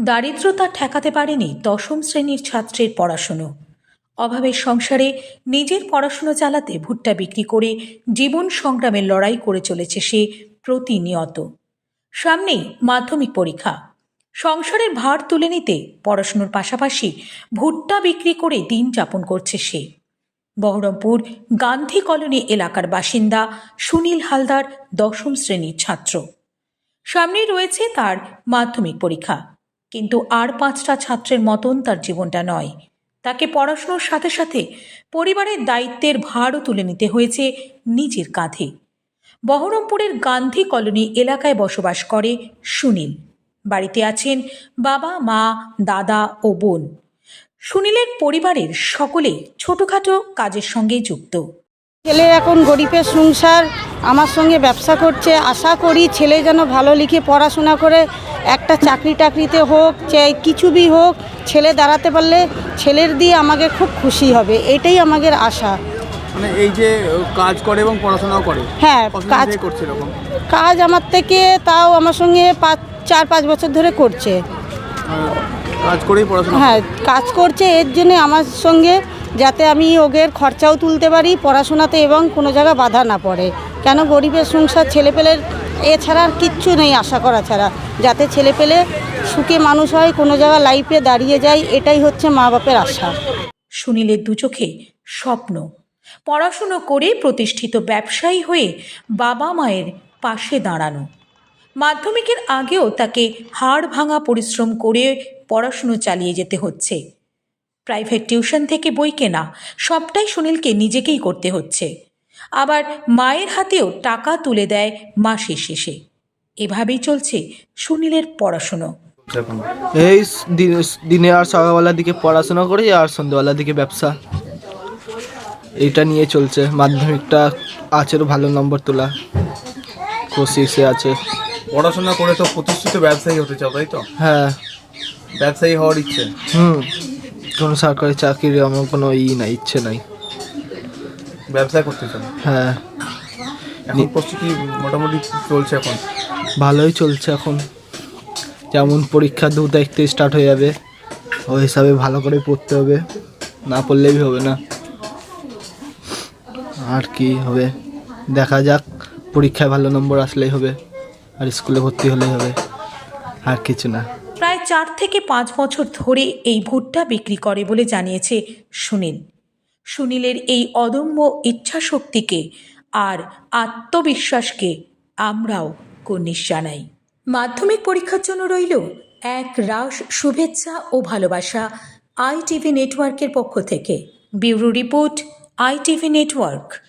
দারিদ্রতা ঠেকাতে পারেনি দশম শ্রেণির ছাত্রের পড়াশুনো। অভাবের সংসারে নিজের পড়াশুনো চালাতে ভুট্টা বিক্রি করে জীবন সংগ্রামের লড়াই করে চলেছে সে প্রতিনিয়ত। সামনেই মাধ্যমিক পরীক্ষা। সংসারের ভার তুলে নিতে পড়াশুনোর পাশাপাশি ভুট্টা বিক্রি করে দিন যাপন করছে সে। বহরমপুর গান্ধী কলোনি এলাকার বাসিন্দা সুনীল হালদার দশম শ্রেণির ছাত্র। সামনেই রয়েছে তার মাধ্যমিক পরীক্ষা। কিন্তু আর পাঁচটা ছাত্রের মতন তার জীবনটা নয়। তাকে পড়াশুনোর সাথে সাথে পরিবারের দায়িত্বের ভারও তুলে নিতে হয়েছে নিজের কাঁধে। বহরমপুরের গান্ধী কলোনি এলাকায় বসবাস করে সুনীল। বাড়িতে আছেন বাবা, মা, দাদা ও বোন। সুনীলের পরিবারের সকলেই ছোটোখাটো কাজের সঙ্গে যুক্ত। ছেলে এখন গরিবের সংসার আমার সঙ্গে ব্যবসা করছে। আশা করি ছেলে যেন ভালো লিখে পড়াশোনা করে। একটা চাকরি টাকরিতে হোক চাই কিছু বি হোক ছেলে দাঁড়াতে পারলে ছেলের দিয়ে আমাকে খুব খুশি হবে। এটাই আমাদের আশা। মানে এই যে কাজ করে এবং পড়াশোনাও করে হ্যাঁ কাজ করছে এরকম? কাজ আমার থেকে তাও আমার সঙ্গে পাঁচ চার পাঁচ বছর ধরে করছে। কাজ করেই পড়াশোনা হ্যাঁ কাজ করছে এর জন্যে আমার সঙ্গে যাতে আমি ওগের খরচাও তুলতে পারি পড়াশোনাতে এবং কোনো জায়গায় বাধা না পড়ে। কেন গরিবের সংসার ছেলেপেলের, এছাড়া আর কিচ্ছু নেই আশা করা ছাড়া। যাতে ছেলেপেলে সুখে মানুষ হয়, কোনো জায়গায় লাইফে দাঁড়িয়ে যায়, এটাই হচ্ছে মা বাপের আশা। সুনীলের দু চোখে স্বপ্ন। পড়াশুনো করে প্রতিষ্ঠিত ব্যবসায়ী হয়ে বাবা মায়ের পাশে দাঁড়ানো। মাধ্যমিকের আগেও তাকে হাড় ভাঙা পরিশ্রম করে পড়াশুনো চালিয়ে যেতে হচ্ছে। প্রাইভেট টিউশন থেকে বই কেনা, সবটাই সুনীলকে নিজেকেই করতে হচ্ছে। আবার মায়ের হাতেও টাকা তুলে দেয় মাসের শেষে এভাবেই চলছে সুনীলের পড়াশুনো। এই দিনে- দিনে আর সকালবেলার দিকে পড়াশোনা করি আর সন্ধ্যেবেলার দিকে ব্যবসা। এইটা নিয়ে চলছে মাধ্যমিকটা আছে ভালো নম্বর তোলা। কোশিসে আছে। পড়াশোনা করে তো প্রতিষ্ঠিত ব্যবসায়ী হতে চাও তাই তো? হ্যাঁ। ব্যবসায়ী হওয়ার ইচ্ছে? হুম। কোনো সরকারি চাকরির আমার কোনো ই নাই ইচ্ছে নাই। ব্যবসা করতে চান? হ্যাঁ। এখন প্রস্তুতি মোটামুটি চলছে এখন? ভালোই চলছে এখন। যেমন পরীক্ষা দু তারিখ থেকে স্টার্ট হয়ে যাবে। ওই হিসাবে ভালো করে পড়তে হবে। না পড়লেই হবে না। আর কি হবে? দেখা যাক। পরীক্ষায় ভালো নম্বর আসলেই হবে। আর স্কুলে ভর্তি হলেই হবে। আর কিছু না। প্রায় চার থেকে পাঁচ বছর ধরে এই ভুট্টা বিক্রি করে বলে জানিয়েছে সুনীল। সুনীলের এই অদম্য ইচ্ছাশক্তিকে আর আত্মবিশ্বাসকে আমরাও কর্নিশ জানাই। মাধ্যমিক পরীক্ষার জন্য রইল এক রাশ শুভেচ্ছা ও ভালোবাসা আইটিভি নেটওয়ার্কের পক্ষ থেকে। Bureau report, ITV network.